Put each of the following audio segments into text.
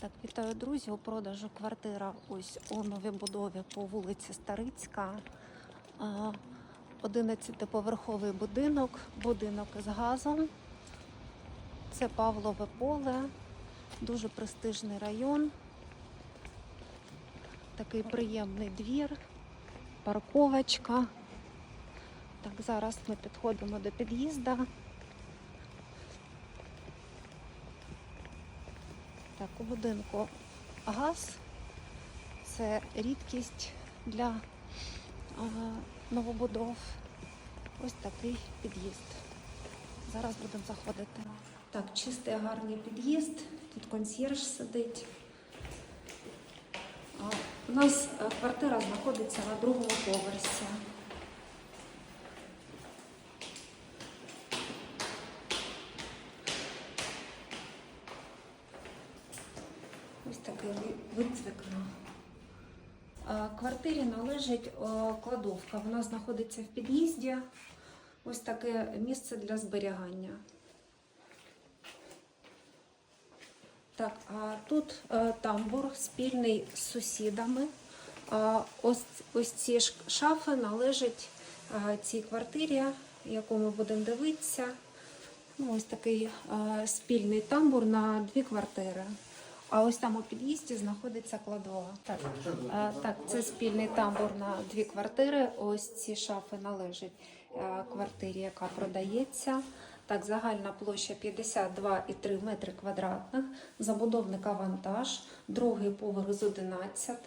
Так, вітаю, друзі. У продажу квартира ось у новій будові по вулиці Старицька. А, 11-поверховий будинок, будинок з газом. Це Павлове поле, дуже престижний район. Такий приємний двір, парковочка. Так, зараз ми підходимо до під'їзду. Так, у будинку газ це рідкість для е, новобудов. Ось такий під'їзд. Зараз будемо заходити. Так, чистий гарний під'їзд. Тут консьєрж сидить. А, У нас е, квартира знаходиться на другому поверсі. Ось ви- вид. Квартирі належить кладовка. Вона знаходиться в під'їзді. Ось таке місце для зберігання. Так, а тут е, тамбур спільний з сусідами. Ось, ось ці шафи належать е, цій квартирі, яку ми будемо дивитися. Ну, ось такий е, спільний тамбур на дві квартири. А ось там у під'їзді знаходиться кладова. Так, е, так, це спільний тамбур на дві квартири. Ось ці шафи належать е, квартирі, яка продається. Так, загальна площа 52,3 метри квадратних. Забудовник авантаж, другий поверх з 11.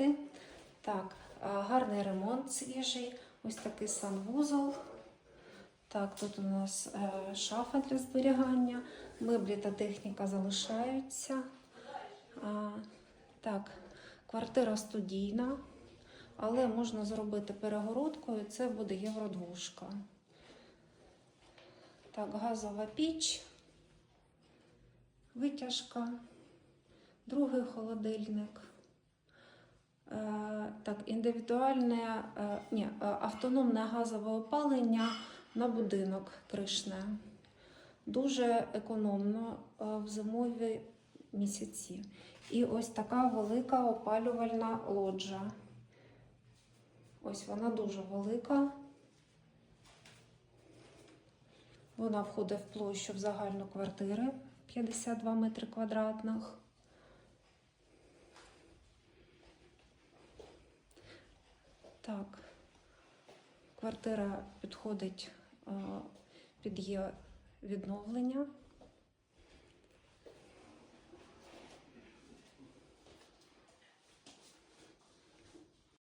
Так, е, гарний ремонт свіжий. Ось такий санвузол. Так, тут у нас шафа для зберігання, меблі та техніка залишаються. Так, квартира студійна, але можна зробити перегородкою, це буде євродвушка. Так, газова піч, витяжка, другий холодильник. Е, так, індивідуальне, е, ні, е, автономне газове опалення на будинок кришне. Дуже економно в зимові місяці. І ось така велика опалювальна лоджа. Ось вона дуже велика. Вона входить в площу в загальну квартири 52 метри квадратних. Так, квартира підходить е, під є відновлення.